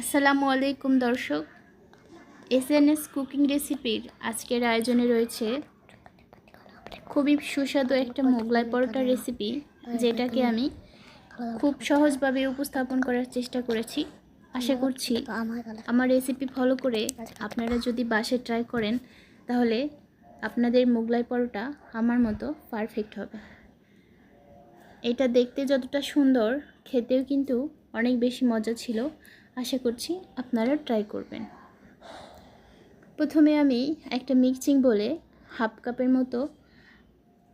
আসসালামু আলাইকুম, দর্শক। এস এন এস কুকিং রেসিপির আজকের আয়োজনে রয়েছে খুবই সুস্বাদু একটা মোগলাই পরোটার রেসিপি যেটাকে আমি খুব সহজভাবে উপস্থাপন করার চেষ্টা করেছি। আশা করছি আমার রেসিপি ফলো করে আপনারা যদি বাসে ট্রাই করেন, তাহলে আপনাদের মোগলাই পরোটা আমার মতো পারফেক্ট হবে। এটা দেখতে যতটা সুন্দর, খেতেও কিন্তু অনেক বেশি মজা ছিল। আশা করছি আপনারা ট্রাই করবেন। প্রথমে আমি একটা মিক্সিং বলে হাফ কাপের মতো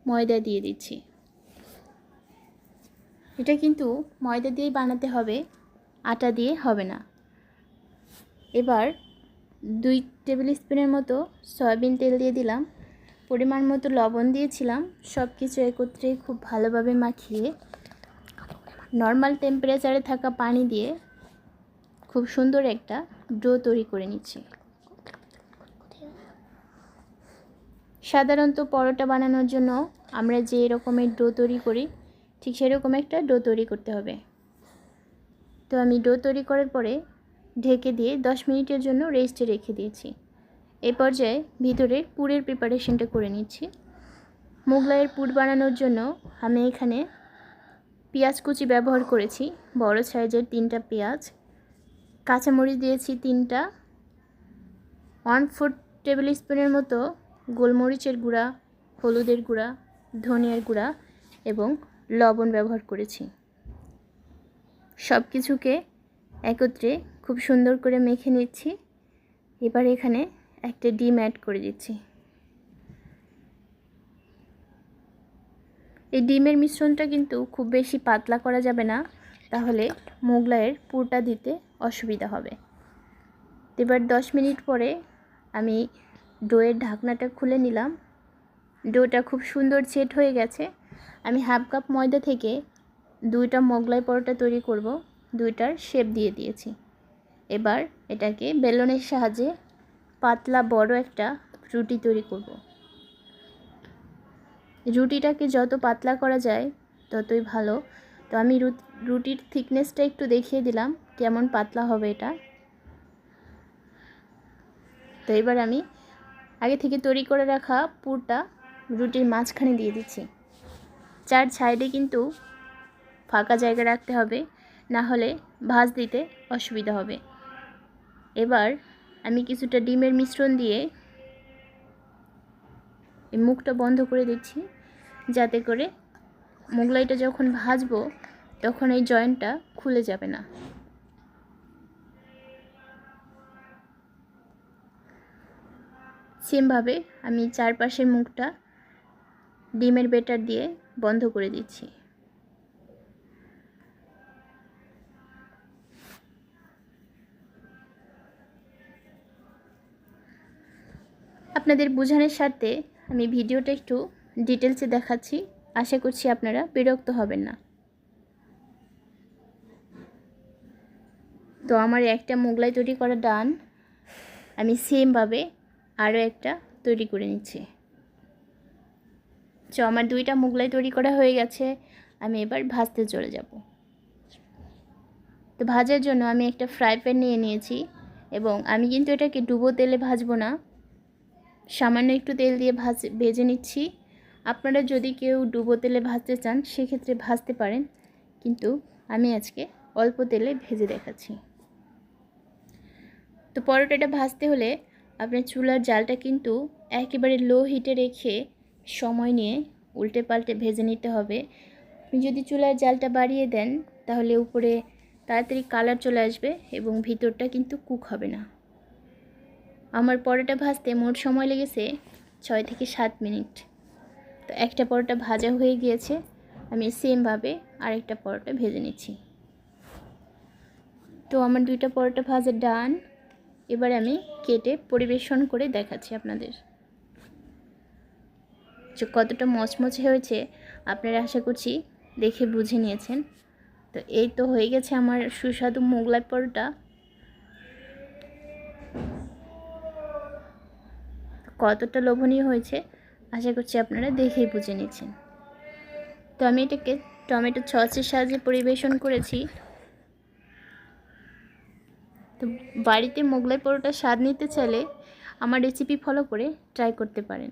ময়দা দিয়ে দিচ্ছি। এটা কিন্তু ময়দা দিয়েই বানাতে হবে, আটা দিয়ে হবে না। এবার দুই টেবিল স্পুনের মতো সয়াবিন তেল দিয়ে দিলাম। পরিমাণ মতো লবণ দিয়েছিলাম সব কিছু একত্রে খুব ভালোভাবে মাখিয়ে নর্মাল টেম্পারেচারে থাকা পানি দিয়ে খুব সুন্দর একটা ডো তৈরি করে নিচ্ছি। সাধারণত পরোটা বানানোর জন্য আমরা যে রকমের ডো তৈরি করি, ঠিক সেরকম একটা ডো তৈরি করতে হবে। তো আমি ডো তৈরি করার পরে ঢেকে দিয়ে দশ মিনিটের জন্য রেস্টে রেখে দিয়েছি। এ পর্যায়ে ভিতরে পুরের প্রিপারেশনটা করে নিচ্ছি। মোগলাইয়ের পুর বানানোর জন্য আমি এখানে পেঁয়াজ কুচি ব্যবহার করেছি, বড় সাইজের তিনটা পেঁয়াজ। কাঁচামরিচ দিয়েছি তিনটা। ওয়ান ফোর টেবিল স্পুনের মতো গোলমরিচের গুঁড়া, হলুদের গুঁড়া, ধনিয়ার গুঁড়া এবং লবণ ব্যবহার করেছি। সব কিছুকে একত্রে খুব সুন্দর করে মেখে নিচ্ছি। এবার এখানে একটা ডিম অ্যাড করে দিচ্ছি। এই ডিমের মিশ্রণটা কিন্তু খুব বেশি পাতলা করা যাবে না। তাহলে মোগলাইয়ের পুরটা দিতে অসুবিধা হবে। এবার দশ মিনিট পরে আমি ডোয়ের ঢাকনাটা খুলে নিলাম। ডোটা খুব সুন্দর সেট হয়ে গেছে। আমি হাফ কাপ ময়দা থেকে দুইটা মোগলাই পরোটা তৈরি করব। দুইটার শেপ দিয়ে দিয়েছি। এবার এটাকে বেলনের সাহায্যে পাতলা বড় একটা রুটি তৈরি করব। রুটিটাকে যত পাতলা করা যায় ততই ভালো। তো আমি রুটির থিকনেসটা একটু দেখিয়ে দিলাম, কেমন পাতলা হবে এটা। তো এবার আমি আগে থেকে তৈরি করে রাখা পুরটা রুটির মাঝখানে দিয়ে দিচ্ছি। চার সাইডে কিন্তু ফাঁকা জায়গা রাখতে হবে, না হলে ভাজ দিতে অসুবিধা হবে। এবার আমি কিছুটা ডিমের মিশ্রণ দিয়ে এই মুখটা বন্ধ করে দিচ্ছি, যাতে করে মোগলাইটা যখন ভাজবো, তখন এই জয়েন্টটা খুলে যাবে না। সেমভাবে আমি চারপাশের মুখটা ডিমের বেটার দিয়ে বন্ধ করে দিচ্ছি। আপনাদের বোঝানোর স্বার্থে আমি ভিডিওটা একটু ডিটেলসে দেখাচ্ছি। আশা করছি আপনারা বিরক্ত হবেন না। তো আমার একটা মোগলাই তৈরি করা ডান, আমি সেমভাবে আরও একটা তৈরি করে নিচ্ছি। তো আমার দুইটা মোগলাই তৈরি করা হয়ে গেছে, আমি এবার ভাজতে চলে যাব। তো ভাজার জন্য আমি একটা ফ্রাই প্যান নিয়ে নিয়েছি এবং আমি কিন্তু এটাকে ডুবো তেলে ভাজবো না, সামান্য একটু তেল দিয়ে ভাজ, ভেজে নিচ্ছি। আপনারা যদি কেউ ডুবো তেলে ভাজতে চান, সেক্ষেত্রে ভাজতে পারেন। কিন্তু আমি আজকে অল্প তেলে ভেজে দেখাচ্ছি। তো পরোটাটা ভাজতে হলে আপনার চুলার জালটা কিন্তু একেবারে লো হিটে রেখে সময় নিয়ে উল্টে পাল্টে ভেজে নিতে হবে। আপনি যদি চুলার জালটা বাড়িয়ে দেন, তাহলে উপরে তাড়াতাড়ি কালার চলে আসবে এবং ভিতরটা কিন্তু কুক হবে না। আমার পরোটা ভাজতে মোট সময় লেগেছে ছয় থেকে সাত মিনিট। তো একটা পরোটা ভাজা হয়ে গিয়েছে। আমি সেমভাবে আরেকটা পরোটা ভেজে নিচ্ছি। তো আমার দুইটা পরোটা ভাজা ডান। এবার আমি কেটে পরিবেশন করে দেখাচ্ছি আপনাদের। যে কতটা মচমচে হয়েছে, আপনারা আশা করছি দেখে বুঝে নিয়েছেন। তো এই তো হয়ে গেছে আমার সুস্বাদু মোগলাই পরোটা। কতটা লোভনীয় হয়েছে আশা করছি আপনারা দেখেই বুঝে নিচ্ছেন। তো আমি এটাকে টমেটো ছসের সাহায্যে পরিবেশন করেছি। তো বাড়িতে মোগলাই পরোটার স্বাদ নিতে চাইলে আমার রেসিপি ফলো করে ট্রাই করতে পারেন।